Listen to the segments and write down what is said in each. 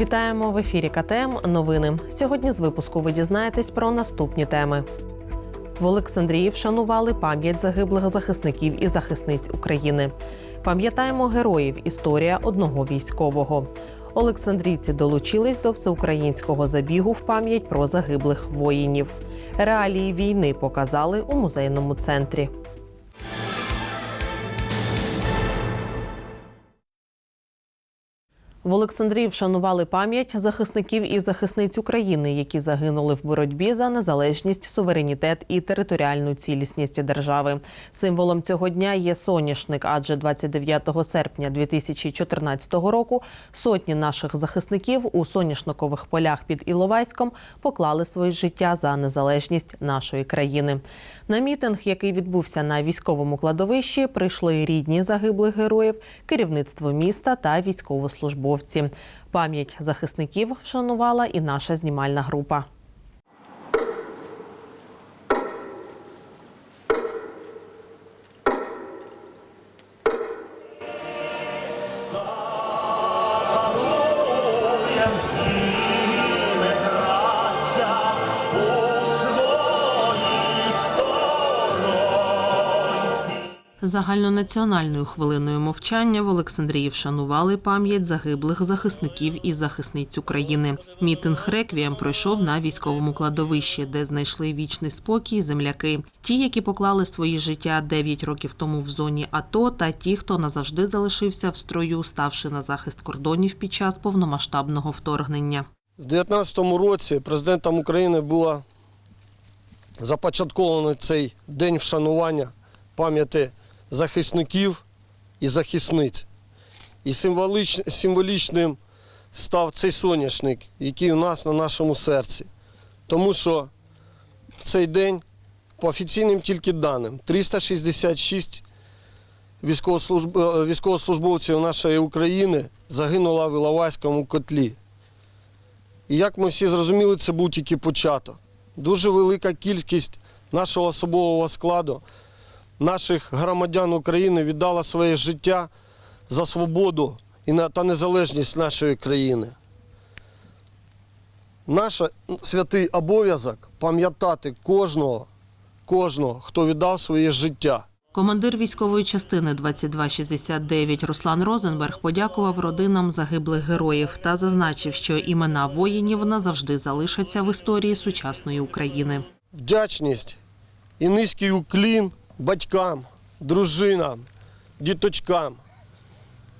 Вітаємо в ефірі КТМ. Новини. Сьогодні з випуску ви дізнаєтесь про наступні теми. В Олександрії вшанували пам'ять загиблих захисників і захисниць України. Пам'ятаємо героїв. Історія одного військового. Олександрійці долучились до всеукраїнського забігу в пам'ять про загиблих воїнів. Реалії війни показали у музейному центрі. В Олександрії вшанували пам'ять захисників і захисниць України, які загинули в боротьбі за незалежність, суверенітет і територіальну цілісність держави. Символом цього дня є соняшник, адже 29 серпня 2014 року сотні наших захисників у соняшникових полях під Іловайськом поклали своє життя за незалежність нашої країни. На мітинг, який відбувся на військовому кладовищі, прийшли рідні загиблих героїв, керівництво міста та військовослужбовці. Пам'ять захисників вшанувала і наша знімальна група. Загальнонаціональною хвилиною мовчання в Олександрії вшанували пам'ять загиблих захисників і захисниць України. Мітинг реквієм пройшов на військовому кладовищі, де знайшли вічний спокій земляки. Ті, які поклали свої життя 9 років тому в зоні АТО, та ті, хто назавжди залишився в строю, ставши на захист кордонів під час повномасштабного вторгнення. В 2019 році президентом України було започатковано цей день вшанування пам'яті захисників і захисниць. І символіч, символічним став цей соняшник, який у нас на нашому серці. Тому що в цей день, по офіційним тільки даним, 366 військовослужб... е, військовослужбовців нашої України загинуло в Іловайському котлі. І як ми всі зрозуміли, це був тільки початок. Дуже велика кількість нашого особового складу, наших громадян України віддала своє життя за свободу та незалежність нашої країни. Наш святий обов'язок пам'ятати кожного, кожного, хто віддав своє життя. Командир військової частини 2269 Руслан Розенберг подякував родинам загиблих героїв та зазначив, що імена воїнів назавжди залишаться в історії сучасної України. вдячність і низький уклін батькам, дружинам, діточкам,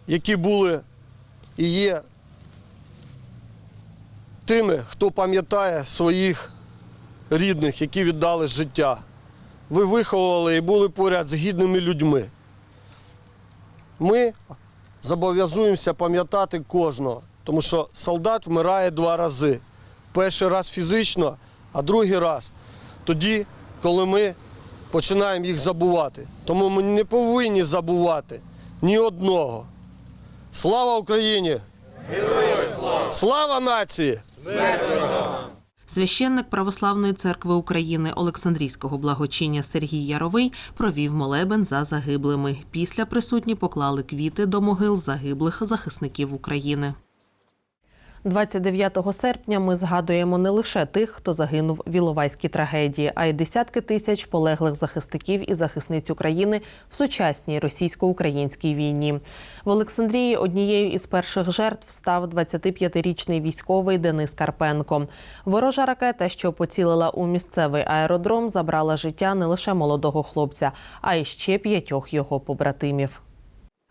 які були і є тими, хто пам'ятає своїх рідних, які віддали життя. Ви виховували і були поряд з гідними людьми. Ми зобов'язуємося пам'ятати кожного, тому що солдат вмирає два рази. Перший раз фізично, а другий раз тоді, коли ми починаємо їх забувати. Тому ми не повинні забувати ні одного. Слава Україні! Героям слава! Слава нації! Священник Православної церкви України Олександрійського благочиння Сергій Яровий провів молебен за загиблими. Після присутні поклали квіти до могил загиблих захисників України. 29 серпня ми згадуємо не лише тих, хто загинув в Іловайській трагедії, а й десятки тисяч полеглих захисників і захисниць України в сучасній російсько-українській війні. В Олександрії однією із перших жертв став 25-річний військовий Денис Карпенко. Ворожа ракета, що поцілила у місцевий аеродром, забрала життя не лише молодого хлопця, а й ще п'ятьох його побратимів.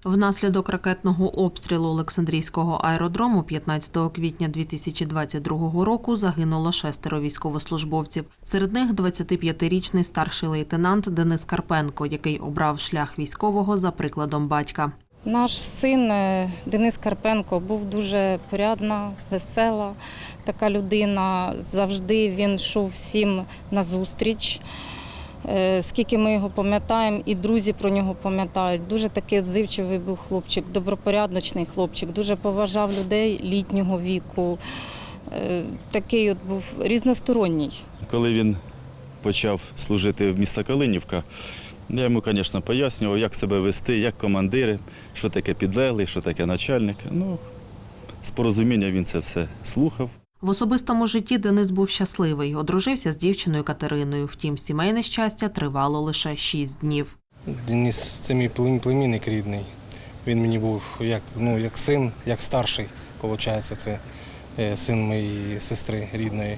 Внаслідок ракетного обстрілу Олександрійського аеродрому 15 квітня 2022 року загинуло шестеро військовослужбовців. Серед них 25-річний старший лейтенант Денис Карпенко, який обрав шлях військового за прикладом батька. Наш син е, Денис Карпенко був дуже порядна, весела така людина. Завжди він йшов всім назустріч. Е, Скільки ми його пам'ятаємо, і друзі про нього пам'ятають. Дуже такий відзивчивий був хлопчик, добропорядочний хлопчик, дуже поважав людей літнього віку. Е, Такий от був різносторонній. Коли він почав служити в міста Калинівка, я йому, звісно, пояснював, як себе вести, як командири, що таке підлеглий, що таке начальник. Ну, з порозуміння він це все слухав. В особистому житті Денис був щасливий, одружився з дівчиною Катериною. Втім, сімейне щастя тривало лише шість днів. Денис це мій племінник рідний. Він мені був як, ну, як син, як старший, виходить, це е, син моєї сестри рідної.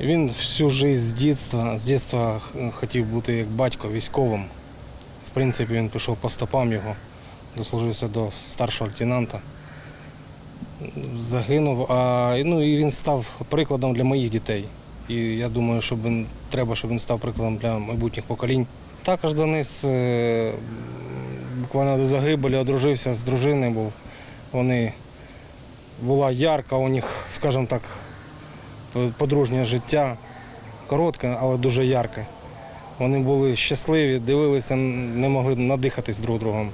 Він всю життя з дитинства, з дитинства хотів бути як батько військовим. В принципі, він пішов по стопам його, дослужився до старшого лейтенанта. Загинув, а ну, і він став прикладом для моїх дітей. І я думаю, що він, треба, щоб він став прикладом для майбутніх поколінь. Також Денис е, буквально до загибелі одружився з дружиною, бо вони була ярка у них, скажімо так, подружнє життя. Коротке, але дуже ярке. Вони були щасливі, дивилися, не могли надихатись друг другом.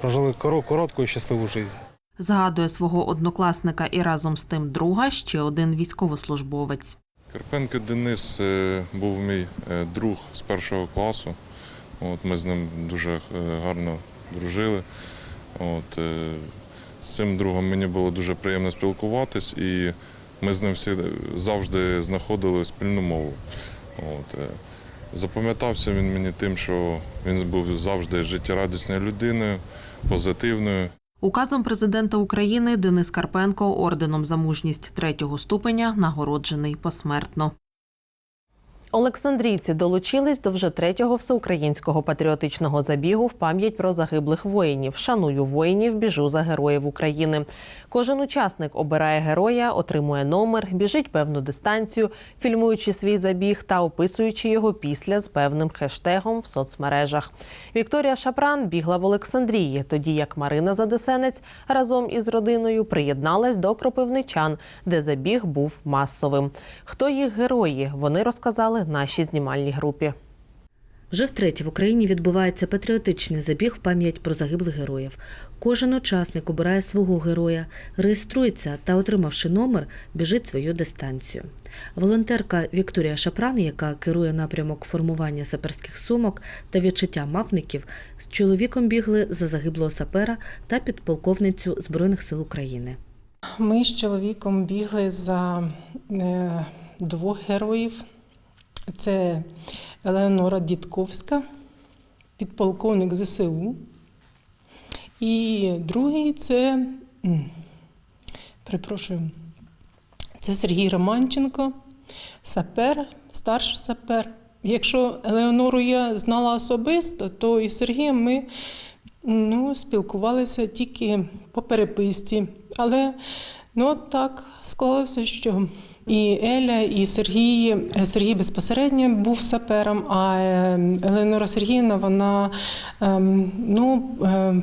Прожили коротку і щасливу життя. Згадує свого однокласника і разом з тим друга ще один військовослужбовець. Карпенко Денис е, був мій е, друг з першого класу. От, ми з ним дуже е, гарно дружили. От, з цим другом мені було дуже приємно спілкуватись, і ми з ним всі завжди знаходили спільну мову. От, запам'ятався він мені тим, що він був завжди життєрадісною людиною, позитивною. Указом президента України Денис Карпенко орденом за мужність третього ступеня нагороджений посмертно. Олександрійці долучились до вже третього всеукраїнського патріотичного забігу в пам'ять про загиблих воїнів. Шаную воїнів, біжу за героїв України. Кожен учасник обирає героя, отримує номер, біжить певну дистанцію, фільмуючи свій забіг та описуючи його після з певним хештегом в соцмережах. Вікторія Шапран бігла в Олександрії, тоді як Марина Задесенець разом із родиною приєдналась до кропивничан, де забіг був масовим. Хто їх герої? Вони розказали нашій знімальній групі. Вже втретє в Україні відбувається патріотичний забіг в пам'ять про загиблих героїв. Кожен учасник обирає свого героя, реєструється та, отримавши номер, біжить свою дистанцію. Волонтерка Вікторія Шапран, яка керує напрямок формування саперських сумок та відчуття мавників, з чоловіком бігли за загиблого сапера та підполковницю Збройних сил України. Ми з чоловіком бігли за е, двох героїв. Це Елеонора Дідковська, підполковник ЗСУ. І другий це, перепрошую, це Сергій Романченко, сапер, старший сапер. Якщо Елеонору я знала особисто, то і Сергієм ми ну, спілкувалися тільки по переписці. Але ну, так склалося, що і Еля, і Сергій, е, Сергій безпосередньо був сапером, а е, Еленора Сергіївна, вона ем, ну. е,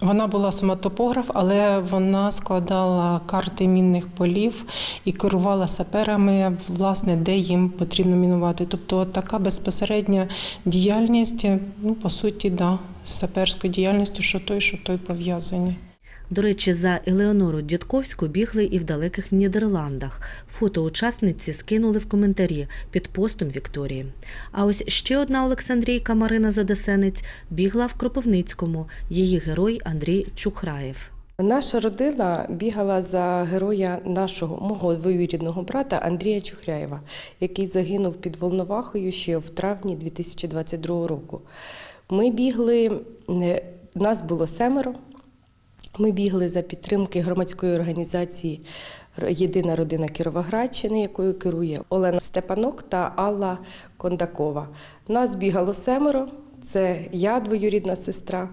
вона була сама топограф, але вона складала карти мінних полів і керувала саперами, власне, де їм потрібно мінувати. Тобто така безпосередня діяльність, ну по суті, да, з саперською діяльністю, що той, що той пов'язані. До речі, за Елеонору Дідковську бігли і в далеких Нідерландах. Фото учасниці скинули в коментарі під постом Вікторії. А ось ще одна Олександрійка Марина Задесенець бігла в Кропивницькому. Її герой Андрій Чухраєв. Наша родина бігала за героя нашого мого двоюрідного брата Андрія Чухряєва, який загинув під Волновахою ще в травні 2022 року. Ми бігли, е, нас було семеро. Ми бігли за підтримки громадської організації Єдина родина Кіровоградщини, якою керує Олена Степанок та Алла Кондакова. Нас бігало семеро. Це я, двоюрідна сестра,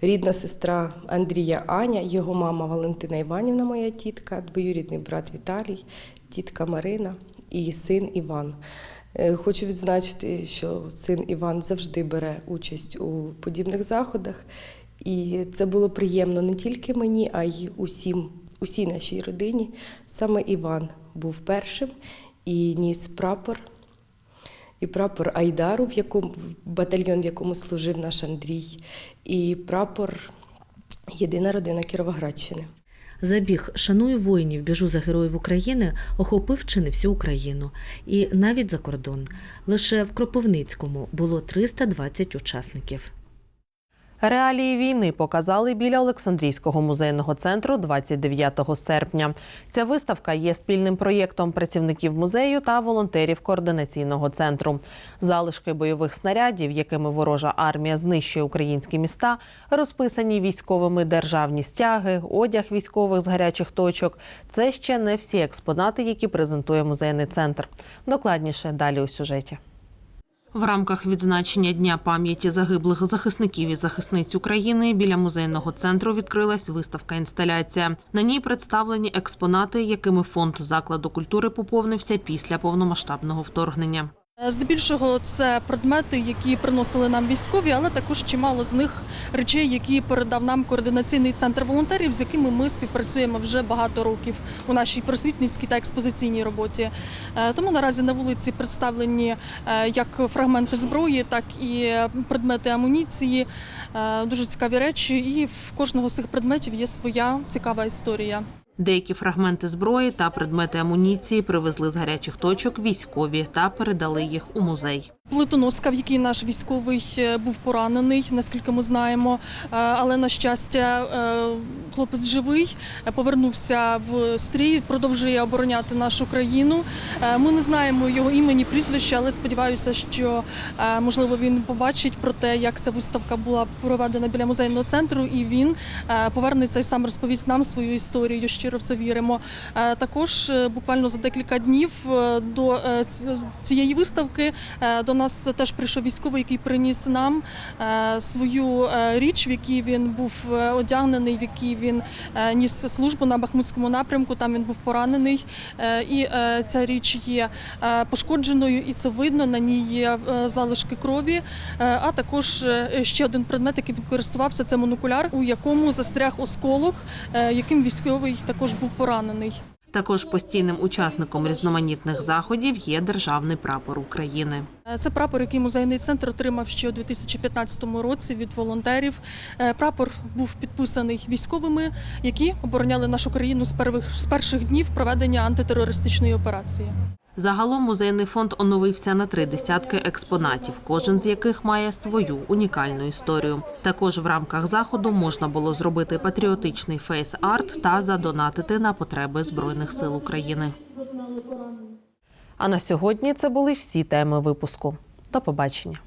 рідна сестра Андрія Аня, його мама Валентина Іванівна, моя тітка, двоюрідний брат Віталій, тітка Марина і син Іван. Е, Хочу відзначити, що син Іван завжди бере участь у подібних заходах. І це було приємно не тільки мені, а й усім, усій нашій родині. Саме Іван був першим і ніс прапор. І прапор Айдару, в якому батальйон, в якому служив наш Андрій, і прапор Єдина родина Кіровоградщини. Забіг Шаную воїнів, біжу за героїв України охопив чи не всю Україну, і навіть за кордон. Лише в Кропивницькому було 320 учасників. Реалії війни показали біля Олександрійського музейного центру 29 серпня. Ця виставка є спільним проєктом працівників музею та волонтерів координаційного центру. Залишки бойових снарядів, якими ворожа армія знищує українські міста, розписані військовими державні стяги, одяг військових з гарячих точок. Це ще не всі експонати, які презентує музейний центр. Докладніше далі у сюжеті. В рамках відзначення Дня пам'яті загиблих захисників і захисниць України біля музейного центру відкрилась виставка інсталяція. На ній представлені експонати, якими фонд закладу культури поповнився після повномасштабного вторгнення. Е, Здебільшого це предмети, які приносили нам військові, але також чимало з них речей, які передав нам координаційний центр волонтерів, з якими ми співпрацюємо вже багато років у нашій просвітницькій та експозиційній роботі. Е, Тому наразі на вулиці представлені е, як фрагменти зброї, так і предмети амуніції. Дуже цікаві речі, і в кожного з цих предметів є своя цікава історія. Деякі фрагменти зброї та предмети амуніції привезли з гарячих точок військові та передали їх у музей. Плитоноска, в якій наш військовий був поранений, наскільки ми знаємо. Е, Але на щастя, е, хлопець живий, повернувся в стрій, продовжує обороняти нашу країну. Е, Ми не знаємо його імені, прізвища, але сподіваюся, що можливо він побачить про те, як ця виставка була проведена біля музейного центру, і він повернеться і сам розповість нам свою історію. Щиро в це віримо. Також буквально за декілька днів до цієї виставки до нас теж прийшов військовий, який приніс нам е, свою е, річ, в якій він був е, одягнений, в якій він ніс службу на Бахмутському напрямку. Там він був поранений, і ця річ є пошкодженою, і це видно. На ній є залишки крові. А також ще один предмет, який він користувався, це монокуляр, у якому застряг осколок, яким військовий також був поранений. Також постійним учасником різноманітних заходів є державний прапор України. Це прапор, який музейний центр отримав ще у 2015 році від волонтерів. Е, Прапор був підписаний військовими, які обороняли нашу країну з перших днів проведення антитерористичної операції. Загалом музейний фонд оновився на три десятки експонатів, кожен з яких має свою унікальну історію. Також в рамках заходу можна було зробити патріотичний фейс-арт та задонатити на потреби Збройних сил України. А на сьогодні це були всі теми випуску. До побачення.